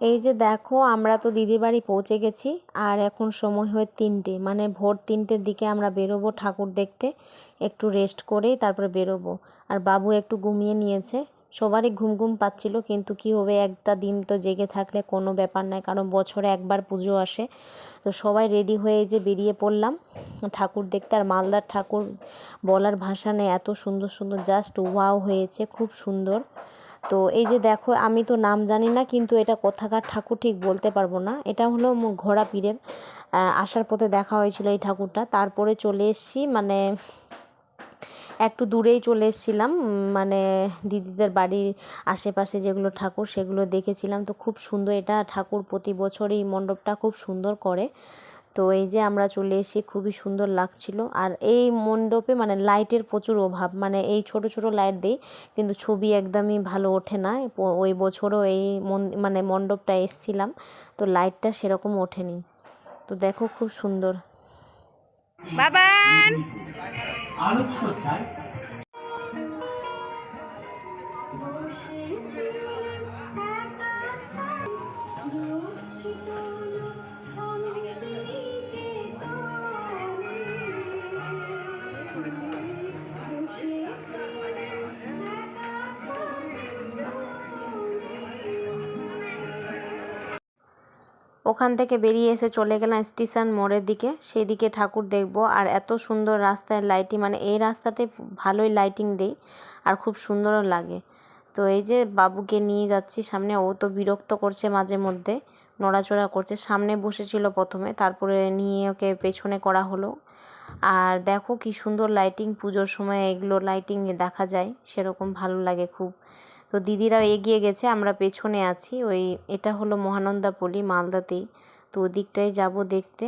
এই যে দেখো, আমরা তো দিদির বাড়ি পৌঁছে গেছি, আর এখন সময় হয় তিনটে। মানে ভোর তিনটের দিকে আমরা বেরোবো ঠাকুর দেখতে, একটু রেস্ট করেই তারপরে বেরোবো। আর বাবু একটু ঘুমিয়ে নিয়েছে। সবারই ঘুম ঘুম পাচ্ছিল, কিন্তু কি হবে, একটা দিন তো জেগে থাকলে কোনো ব্যাপার নয় কারণ বছরে একবার পুজো আসে। তো সবাই রেডি হয়ে যে বেরিয়ে পড়লাম ঠাকুর দেখতে। আর মালদার ঠাকুর বলার ভাষা নেই, এত সুন্দর সুন্দর জাস্ট ওয়াও হয়েছে, খুব সুন্দর। তো এই যে দেখো, আমি তো নাম জানি না, কিন্তু এটা কোথাকার ঠাকুর ঠিক বলতে পারব না। এটা হলো ঘোড়া পীরের আসার পথে দেখা হয়েছিল এই ঠাকুরটা। তারপরে চলে এসেছি মানে একটু দূরেই চলে এসেছিলাম মানে দিদিদের বাড়ির আশেপাশে যেগুলো ঠাকুর, সেগুলো দেখেছিলাম। তো খুব সুন্দর, এটা ঠাকুর প্রতি বছরই মণ্ডপটা খুব সুন্দর করে। তো এই যে আমরা চলে এসে খুবই সুন্দর লাগছিল। আর এই মণ্ডপে মানে লাইটের প্রচুর অভাব মানে এই ছোট ছোট লাইট দিই কিন্তু ছবি একদমই ভালো ওঠে না। ওই বছরও এই মন- মানে মণ্ডপটা এসছিলাম তো লাইটটা সেরকম ওঠেনি। তো দেখো খুব সুন্দর। বাবান! ওখান থেকে বেরিয়ে এসে চলে গেলাম স্টেশন মোড়ের দিকে। সেই দিকে ঠাকুর দেখব। আর এত সুন্দর রাস্তায় লাইটিং মানে এই রাস্তাতে ভালোই লাইটিং দেই আর খুব সুন্দরও লাগে। তো এই যে বাবুকে নিয়ে যাচ্ছি সামনে, ও তো বিরক্ত করছে মাঝে মধ্যে, নড়াচড়া করছে। সামনে বসেছিল প্রথমে, তারপরে নিয়ে ওকে পেছনে করা হলো। আর দেখো কি সুন্দর লাইটিং পুজোর সময় এগুলো লাইটিং দেখা যায়, সেরকম ভালো লাগে খুব। তো দিদিরাও এগিয়ে গেছে, আমরা পেছনে আছি। ওই, এটা হলো মহানন্দা পল্লী মালদাতেই। তো ওদিকটাই যাব দেখতে।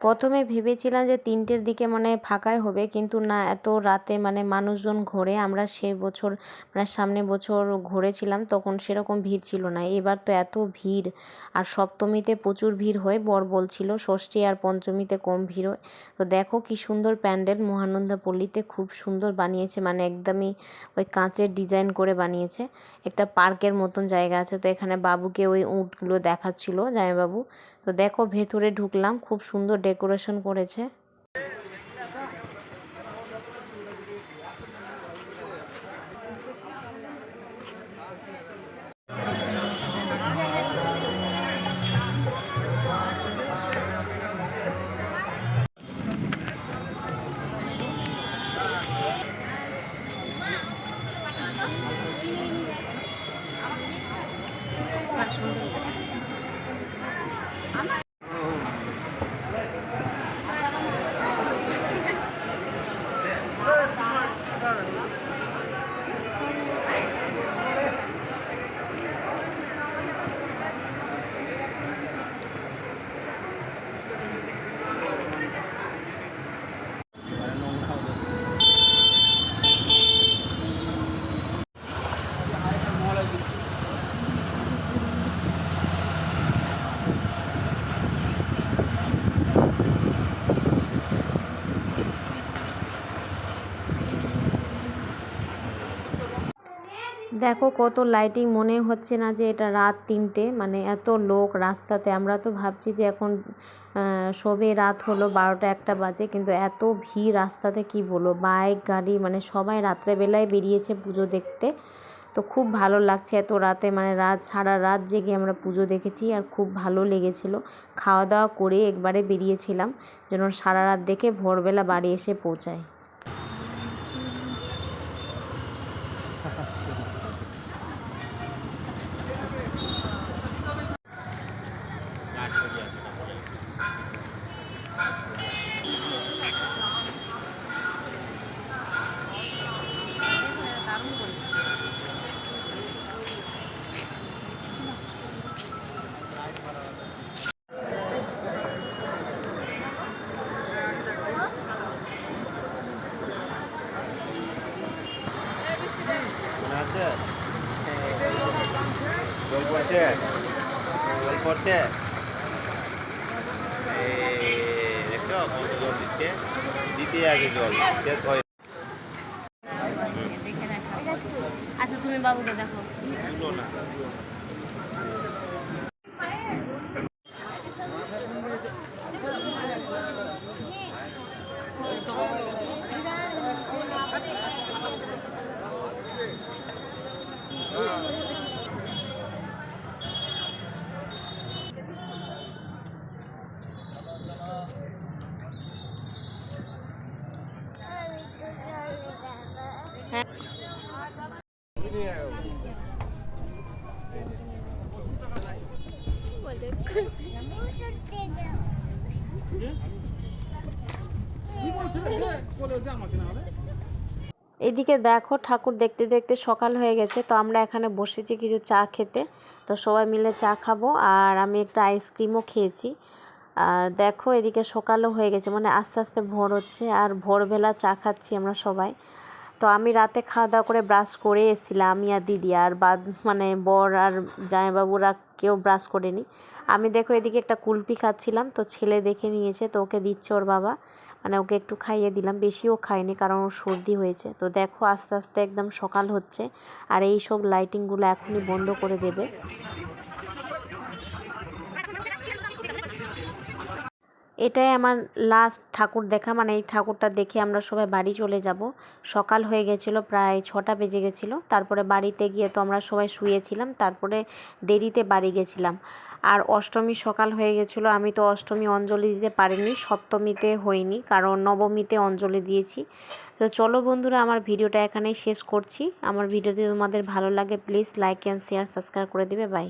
প্রথমে ভেবেছিলাম যে তিনটের দিকে মানে ফাঁকাই হবে, কিন্তু না, এত রাতে মানে মানুষজন ঘোরে, আমরা সে বছর মানে সামনে বছর ঘুরেছিলাম, তখন সেরকম ভিড় ছিল না। এবার তো এত ভিড়, আর সপ্তমীতে প্রচুর ভিড় হয়, বর বলছিল, ষষ্ঠী আর পঞ্চমীতে কম ভিড় হয়। তো দেখো কি সুন্দর প্যান্ডেল মহানন্দা পল্লীতে খুব সুন্দর বানিয়েছে মানে একদমই ওই কাঁচের ডিজাইন করে বানিয়েছে। একটা পার্কের মতন জায়গা আছে, তো এখানে বাবুকে ওই উটগুলো দেখাচ্ছিল, জামাইবাবু। তো দেখো ভেতরে ঢুকলাম, খুব সুন্দর ডেকোরেশন করেছে। দেখো কত লাইটিং মনে হচ্ছে না যে এটা রাত তিনটে। মানে এত লোক রাস্তাতে। আমরা তো ভাবছি যে এখন সবে রাত হলো, বারোটা একটা বাজে, কিন্তু এত ভিড় রাস্তাতে, কি বলব? বাইক গাড়ি মানে সবাই রাত্রেবেলায় বেরিয়েছে পুজো দেখতে। তো খুব ভালো লাগছে এত রাতে। মানে রাত, সারা রাত জেগে আমরা পুজো দেখেছি আর খুব ভালো লেগেছিল। খাওয়া দাওয়া করে একবারে বেরিয়েছিলাম, যেন সারা রাত দেখে ভোরবেলা বাড়ি এসে পৌঁছায়। জল পড়ছে জল পড়ছে দেখছ জল দিচ্ছে দিতে আছে জল শেষ হয় আচ্ছা তুমি বাবুকে দেখো। না। এদিকে দেখো, ঠাকুর দেখতে দেখতে সকাল হয়ে গেছে, তো আমরা এখানে বসেছি কিছু চা খেতে। তো সবাই মিলে চা খাব, আর আমি একটা আইসক্রিমও খেয়েছি। আর দেখো, এদিকে সকালও হয়ে গেছে মানে আস্তে আস্তে ভোর হচ্ছে, আর ভোরবেলা চা খাচ্ছি আমরা সবাই। তো আমি রাতে খাওয়া দাওয়া করে ব্রাশ করে এসেছিলাম আমি আর দিদি আর বাদ মানে বর আর জামাইবাবুরা কেউ ব্রাশ করেনি। আমি দেখো এদিকে একটা কুলপি খাচ্ছিলাম, তো ছেলে দেখে নিয়েছে, তো ওকে দিচ্ছে ওর বাবা। মানে ওকে একটু খাইয়ে দিলাম, বেশিও খায়নি কারণ ওর সর্দি হয়েছে। তো দেখো আস্তে আস্তে একদম সকাল হচ্ছে, আর এই সব লাইটিংগুলো এখনই বন্ধ করে দেবে। এটাই আমার লাস্ট ঠাকুর দেখা মানে এই ঠাকুরটা দেখে আমরা সবাই বাড়ি চলে যাব। সকাল হয়ে গেছিল, প্রায় ছটা বেজে গেছিল। তারপরে বাড়িতে গিয়ে তো আমরা সবাই শুয়েছিলাম, তারপরে দেরিতে বাড়ি গেছিলাম। আর অষ্টমী সকাল হয়ে গেছিল, আমি তো অষ্টমী অঞ্জলি দিতে পারিনি, সপ্তমীতে হয়নি, কারণ নবমীতে অঞ্জলি দিয়েছি। তো চলো বন্ধুরা, আমার ভিডিওটা এখানেই শেষ করছি। আমার ভিডিওটি তোমাদের ভালো লাগে please like and share subscribe করে দিবে বাই